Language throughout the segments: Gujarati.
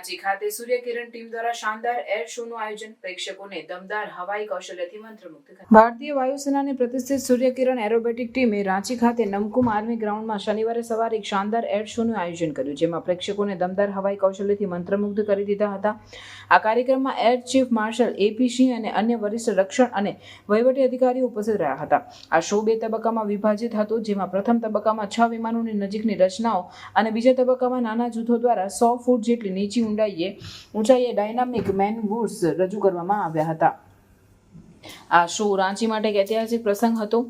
રાંચી ખાતે સૂર્યકિરણ ટીમ દ્વારા શાનદાર એર શોનું આયોજન. પ્રેક્ષકોને દમદાર હવાઈ કૌશલ્યથી મંત્રમુગ્ધ કર્યા ભારતીય વાયુસેનાની પ્રતિષ્ઠિત સૂર્યકિરણ એરોબેટિક ટીમે રાંચી ખાતે નમકુમ આર્મી ગ્રાઉન્ડમાં શનિવારે સવારે એક શાનદાર એર શોનું આયોજન કર્યું, જેમાં પ્રેક્ષકોને દમદાર હવાઈ કૌશલ્યથી મંત્રમુગ્ધ કરી દીધા હતા. આ કાર્યક્રમમાં air chief marshal AP Singh અને અન્ય વરિષ્ઠ રક્ષણ અને વહીવટી અધિકારીઓ ઉપસ્થિત રહ્યા હતા. આ શો બે તબક્કામાં વિભાજિત હતો, જેમાં પ્રથમ તબક્કામાં છ વિમાનોની નજીકની રચનાઓ અને બીજા તબક્કામાં નાના જૂથો દ્વારા સો ફૂટ જેટલી નીચી ઊંડાઈએ ઊંચાઈએ ડાયનામિક મેન ગુડ્સ રજૂ કરવામાં આવ્યા હતા. આ શો રાંચી માટે એક ઐતિહાસિક પ્રસંગ હતો.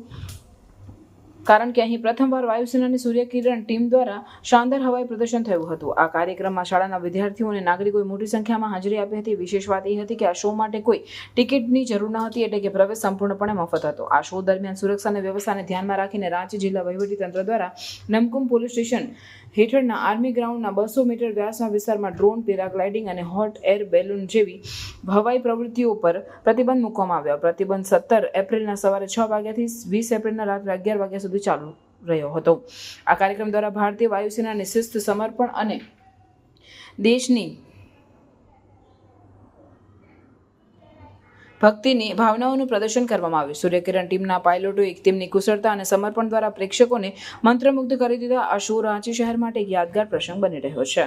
કારણ કે અહીં પ્રથમવાર વાયુસેનાની સૂર્યકિરણ ટીમ દ્વારા શાનદાર હવાઈ પ્રદર્શન થયું હતું. આ કાર્યક્રમમાં શાળાના વિદ્યાર્થીઓ અને નાગરિકોએ મોટી સંખ્યામાં હાજરી આપી હતી. વિશેષ વાત એ હતી કે આ શો માટે કોઈ ટિકિટની જરૂર ન હતી એટલે કે પ્રવેશ સંપૂર્ણપણે મફત હતો. આ શો દરમિયાન સુરક્ષા અને વ્યવસ્થાને ધ્યાનમાં રાખીને રાંચી જિલ્લા વહીવટીતંત્ર દ્વારા નમકુમ પોલીસ સ્ટેશન હેઠળના આર્મી ગ્રાઉન્ડના બસો મીટર વ્યાસના વિસ્તારમાં ડ્રોન, પેરાગ્લાઇડિંગ અને હોટ એર બેલૂન જેવી હવાઈ પ્રવૃત્તિઓ પર પ્રતિબંધ મૂકવામાં આવ્યો. પ્રતિબંધ સત્તર એપ્રિલના સવારે છ વાગ્યાથી વીસ એપ્રિલના રાત્રે અગિયાર વાગ્યા સુધી ચાલુ રહ્યો હતો. આ કાર્યક્રમ દ્વારા ભારતીય વાયુસેનાને શિસ્ત સમર્પણ અને દેશની ભક્તિની ભાવનાઓનું પ્રદર્શન કરવામાં આવ્યું. સૂર્યકિરણ ટીમના પાયલોટોએ તેમની કુશળતા અને સમર્પણ દ્વારા પ્રેક્ષકોને મંત્રમુગ્ધ કરી દીધા. આ શો રાંચી શહેર માટે એક યાદગાર પ્રસંગ બની રહ્યો છે.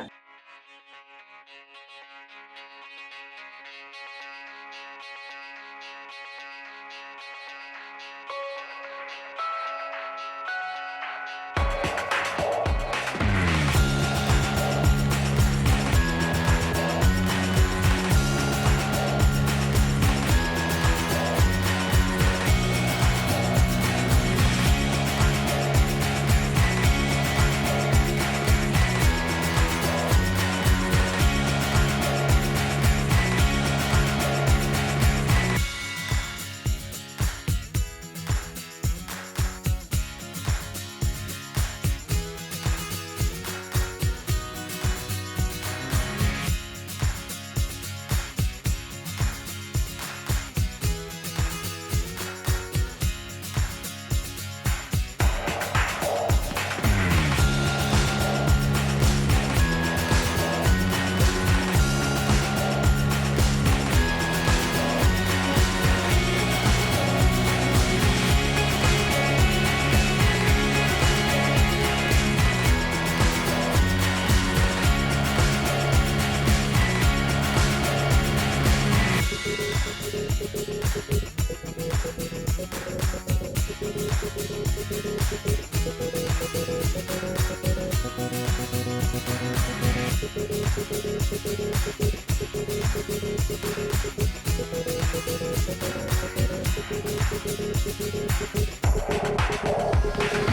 Thank you.